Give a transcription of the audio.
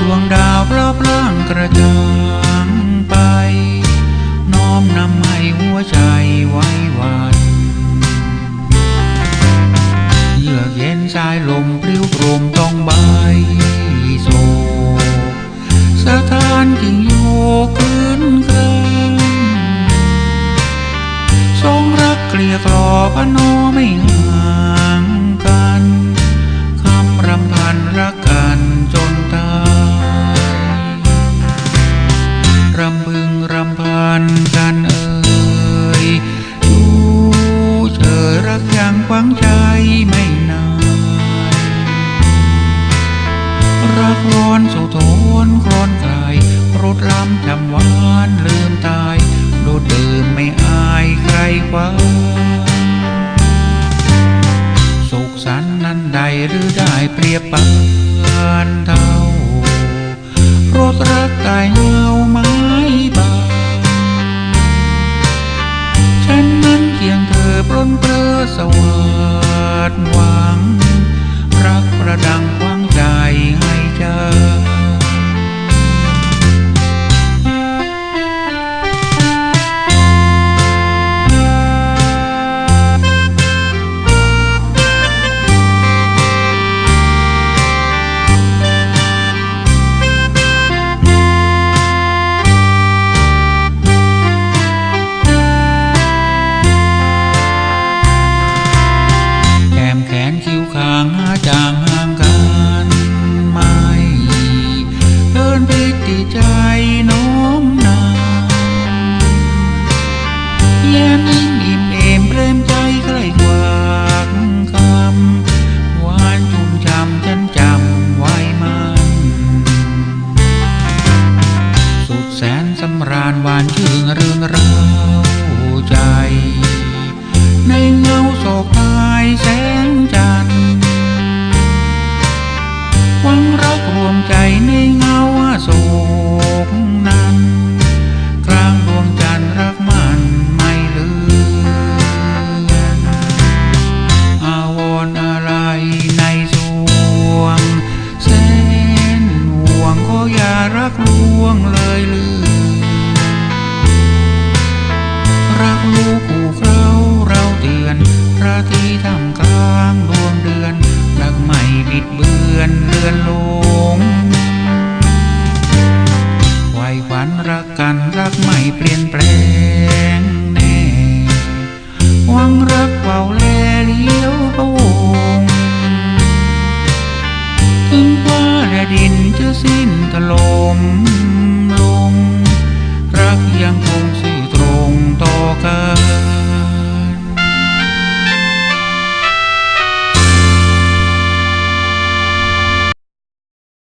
ดวงดาวรอบร่างกระจ่างไป น้อมนำให้หัวใจไว้วันเยือกเย็นสายลมปลิวโปรมต้องใบโศสถานกิ่งโยกขึ้นเครงทรงรักเกลียกลอพนอม ยรักยังฝังใจไม่นานรักร้อนสู่โทนคลอนกลายรดล้ำจำหวานลืมตายโดดเดิมไม่อายใครคว้าสุขสันนั้นใดหรือได้เปรียบปานเท่ารถรักกายเงาไม้บางฉันนั้นเคียงเธอ ปลนเปลือสวัสดหวัง รักประดังหวังใน้อมนำแย้มอิ่มเอมเปรมใจใครกวากคำหวานชุ่มช่ำฉันจำไว้มัน สุดแสนสำราญหวานชื่นเรื่องราวใจ ในเงาโศกพายแสงจันทร์หวังรักรวมใจในเงาโศก ลือนลงไว้ฝันรักกันรักไม่เปลี่ยน